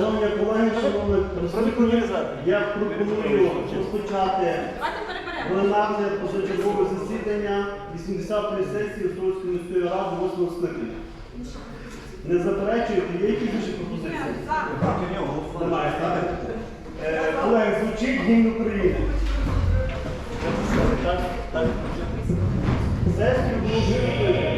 Шановні колеги, шановні присутні, я пропоную розпочати Давайте переберемо. пленарне позачергове засідання 80-ї сесії Острозької міської ради 8 скликання. Не заперечуєте, є якісь інші пропозиції? Немає, так? Е, Колеги, звучить гімн України. Так, так. Сесію було закрито.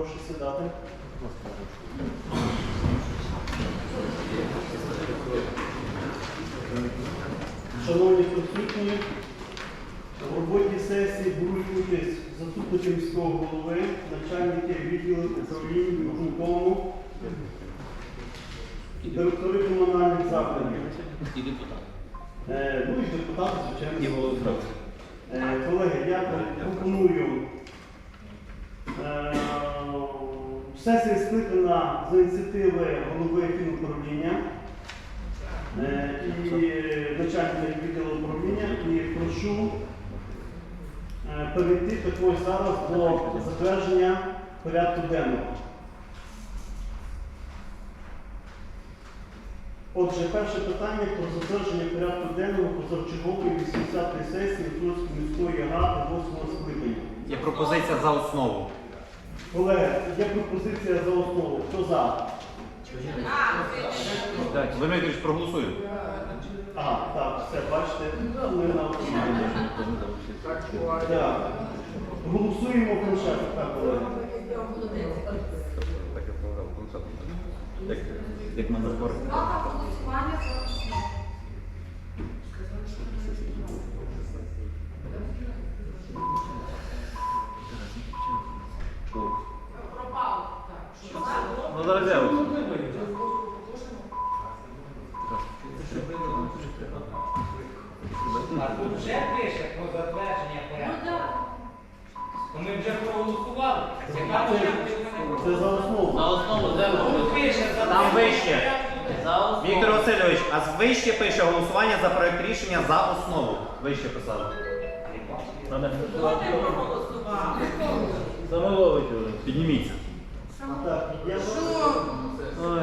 Прошу сідати. Шановні присутні, в роботі сесії беруть участь заступники міського голови, начальники відділів управління виконкому, директори комунальних закладів. І депутат. Е, Ну і депутати, звичайно. І голови Е, Колеги, я пропоную. Сесія скликана за ініціативи голови фінуправління е, і начальника відділу управління і прошу е, перейти також зараз до затвердження порядку денного. Отже, перше питання про затвердження порядку денного позачергової 80-ї сесії Турської міської ради 8 скликання. Є пропозиція за основу. Колеги, є пропозиція за основу. Хто за? Володимир Вікторович, проголосуємо. А, так, все, бачите, ми на основі. Так. Голосуємо концерт, так, колеги. Як, на зборах. Васильович, а вище пише голосування за проект рішення за основу. Вище писали. Хто не проголосував? Підніміться. Ой.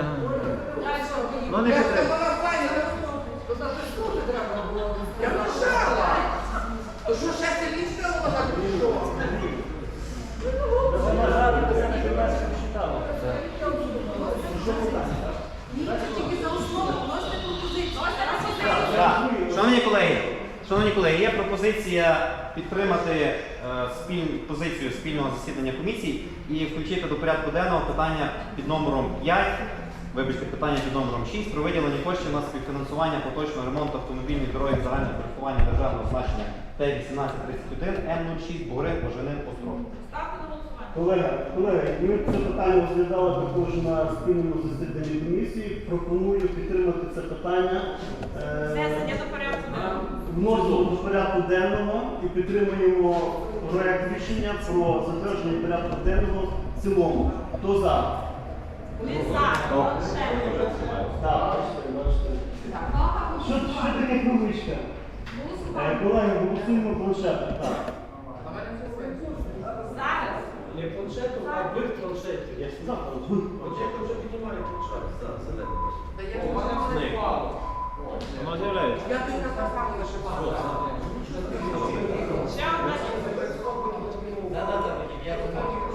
Ну не підтримуйте. Я. То що ще сильніше голова колеги, є пропозиція підтримати е, спіль- позицію спільного засідання комісій і включити до порядку денного питання під номером 5, вибачте, питання під номером 6 про виділення коштів на співфінансування поточного ремонту автомобільних дорогів загального користування державного значення Т-1831 М06 Бугрин Оженин Остров. Колеги, колеги, ми це питання розглядали також на спільному засіданні комісії. Пропоную підтримати це питання. Е, Вносимо до порядку денного і підтримуємо проект рішення про затвердження порядку денного в цілому. Хто за? Не за. Так. Що, що таке книжка? Е, Колеги, голосуємо планшетом. Так. Зараз. Не планшетом, а в планшеті. Я ж сказав, Планшет вже піднімає планшет. У мене впало. Воно з'являється. Ще одна. Да-да-да, я побачив.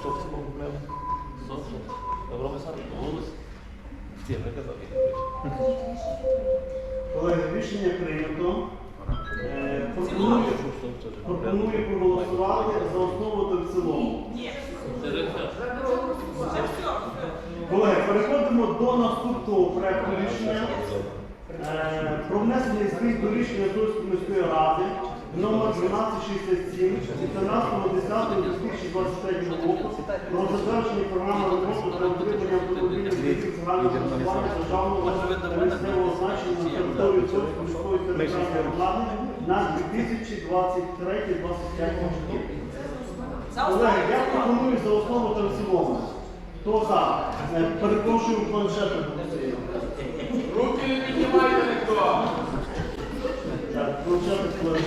Що це купляв? Софу? Євромесар? Голос? Ні, не казав. Колеги, рішення прийнято. Пропоную, пропоную проголосувати за основу та в цілому. Колеги, переходимо до наступного проекту рішення е, про внесення змін до рішення Тульської міської ради номер 1267 від 13.10.2023 року про затвердження програми розвитку та утримання автомобільних доріг загального державного та місцевого значення на території Тульської міської територіальної громади на 2023-2025 роки. Колеги, я пропоную за основу та в цілому. Хто за? Е, Перепрошую планшети. Руки не піднімайте ніхто. Так, планшети колеги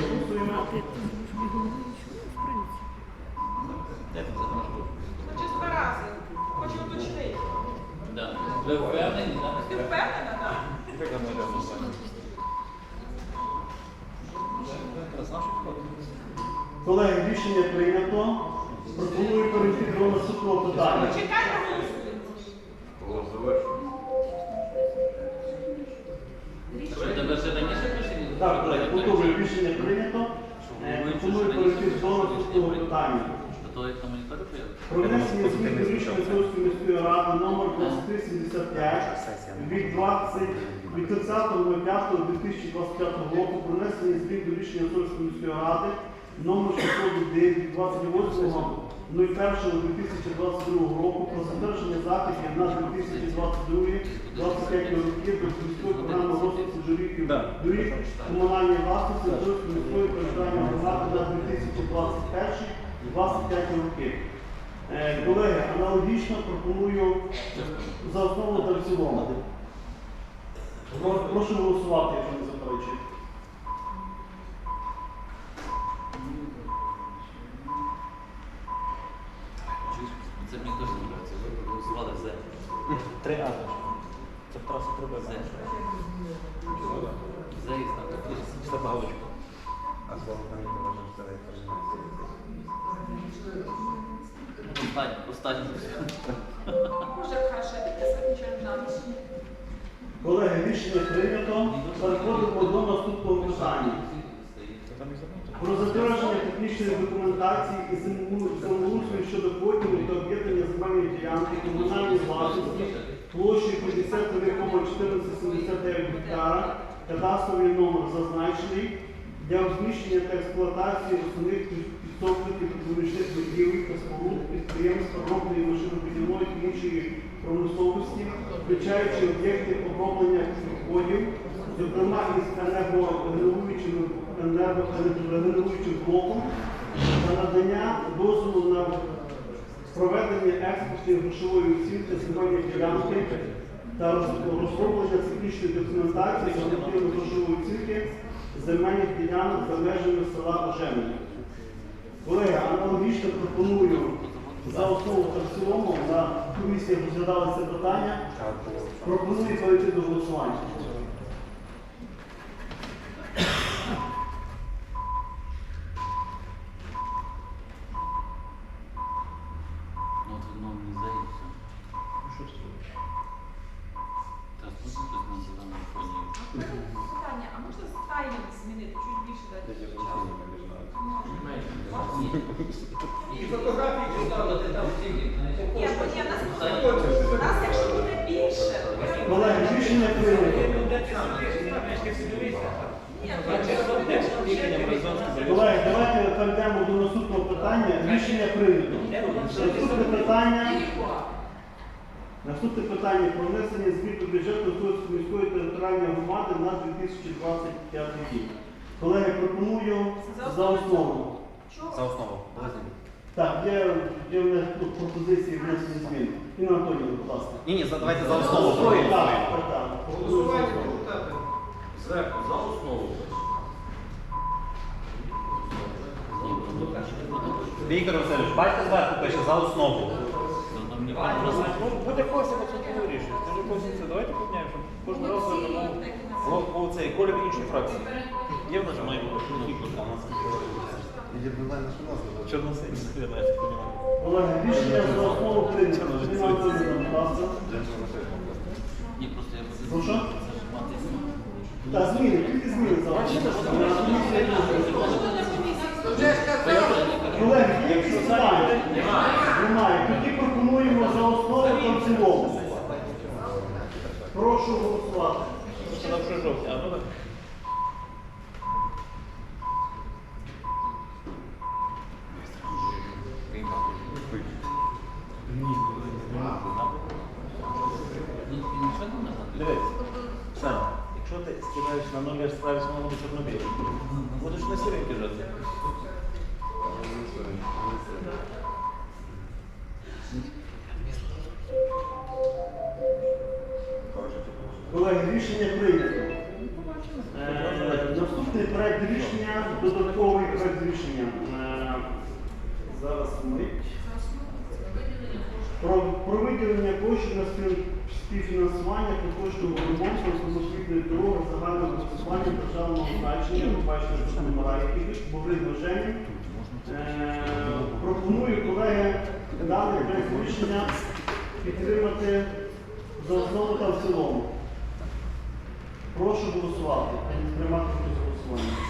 рази. Хочу уточнити. Да. Ви впевнені, так? Ти впевнена, так? Колеги, рішення прийнято. Пропоную перейти до наступного питання. Чекайте, голосуємо. Що, тебе вже раніше пишені? Так, колеги, готове рішення прийнято. Пропоную перейти до наступного питання. Про внесення змін до рішення Київської міської ради номер 2375 від 20 від 30.05.2025 року про внесення змін до рішення Київської міської ради номер 609 від 28.01.2022 року про затвердження заходів на 2022-2025 роки до міської програми розвитку доріг і доріг комунальної власності Київської міської територіальної громади на 2021 25 роки. Е, Колеги, аналогічно пропоную за основу та в цілому. Прошу голосувати, якщо не заперечуєте. Боже, хорошо, закінчуємо нам. Колеги, рішення прийнято. Переходимо до наступного питання. Про затвердження технічної документації і землеустрою щодо поділу та об'єднання земельної ділянки комунальної власності площею 53,1479 гектара, кадастровий номер зазначений. Для розміщення та експлуатації основних підсобників проміжних будівель та споруд підприємств обробної машинобудівної та іншої промисловості, включаючи об'єкти оброблення відходів, зокрема із енергогенеруючим енергогенеруючим блоком та надання дозволу на проведення експортної грошової оцінки земельної ділянки та розроблення технічної документації з нормативної грошової оцінки земельних ділянок за межами села Ожемені. Колеги, аналогічно пропоную за основу та в цілому на комісії розглядали це питання. Пропоную перейти до голосування. Колеги, рішення прийнято. Колеги, давайте перейдемо до наступного питання. Рішення прийнято. Наступне питання. Наступне питання про внесення до бюджету Сольської міської територіальної громади на 2025 рік. Колеги, пропоную за основу. За основу. Так, є, є в нас тут пропозиції внесення змін. Інна Антонівна, будь ласка. Ні, ні, за- давайте за основу. Так, проголосуємо. так, так. Голосування депутати. Зверху, за основу. Віктор Васильович, бачите зверху пише за основу. Ну, буде не вирішує. Це вже коситься. Давайте поміняємо, щоб кожен раз. Бо бо цей колір іншої фракції. Є в нас я не розумію. Рішення за основу прийнято. Ні, просто я Прошу? Так, зміни, тільки зміни. Колеги, є якісь питання? Немає. Тоді пропонуємо за основу та в цілому. Прошу голосувати. Що ну Колеги, рішення прийнято. Е, Наступний проект рішення, додатковий проект рішення. Е, Зараз мить. Про, виділення коштів на спів- співфінансування поточного ремонту самосвітної дороги загального користування державного значення. Ви бачите, що номера які були вважені. Пропоную, колеги, даний проект рішення підтримати за основу та в цілому. Прошу голосувати. Приймати за у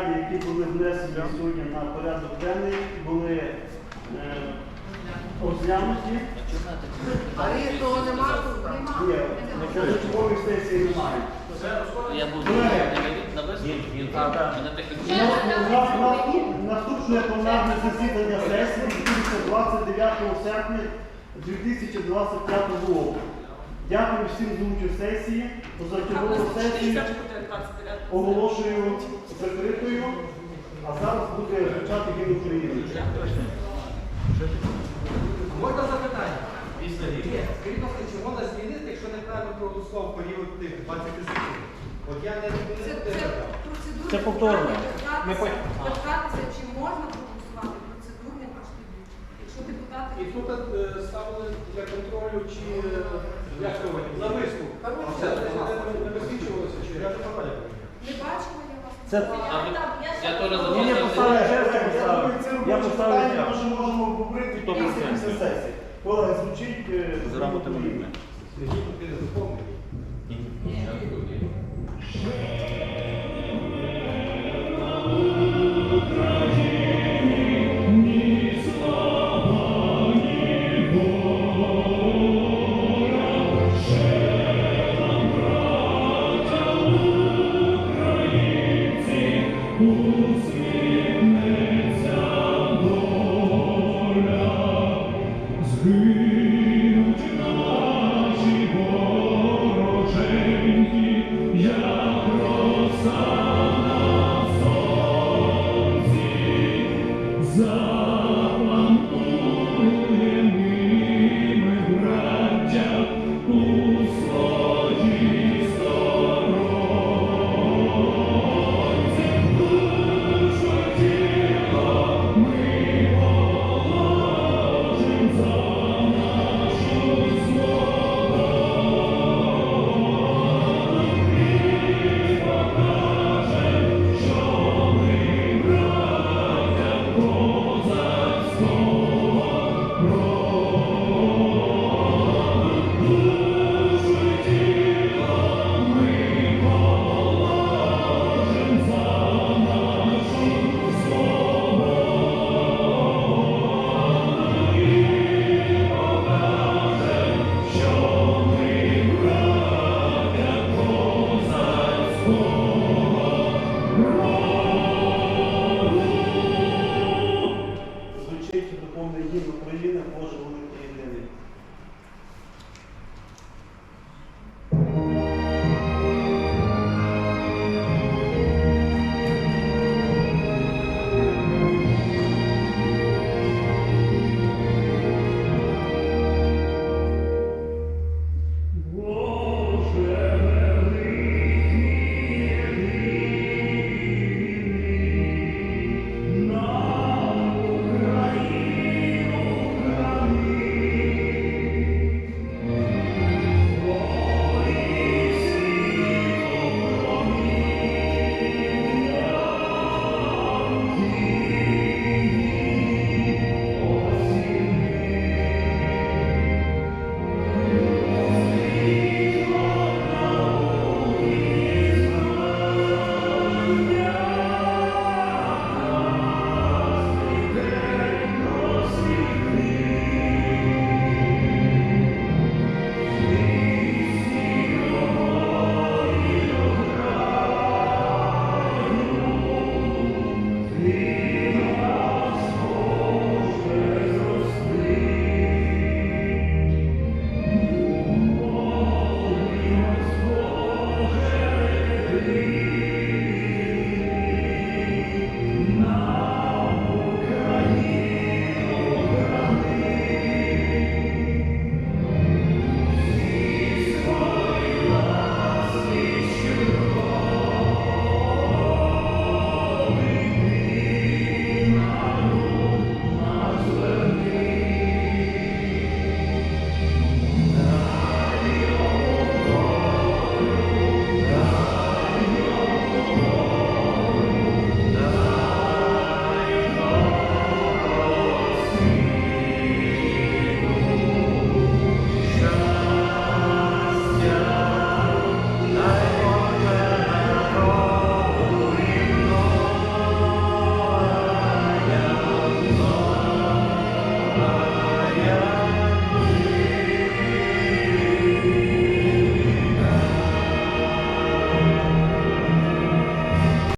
питання, які були внесені сьогодні на порядок денний, були е, розглянуті. А різного нема тут? Ні, на початковій сесії немає. Я буду на весну. Мене нас наступне пленарне засідання сесії відбудеться 29 серпня 2025 року. Дякую всім за участь в сесії. Позачергову сесію Тисяч буде 29. оголошую закритою, а зараз буде звучати гімн України. Можна запитання? Скажіть, ласка, чи можна змінити, якщо неправильно проголосував період тих 20 секунд? От я не Це, це процедурне Це повторно. питання. Ми Питатися, питатися, чи можна проголосувати процедурне трошки більше. Якщо депутати І тут е, ставили для контролю, чи е, як це на висновок. А це не- не висвічувалося, чи я не пам'ятаю. не бачила я вас. Це- А ви- Я теж Ні, я поставлю ще раз поставлю. Я поставлю питання, ми можемо обговорити Хто після після сесії. Колеги, звучить е, З гімн людьми. Ти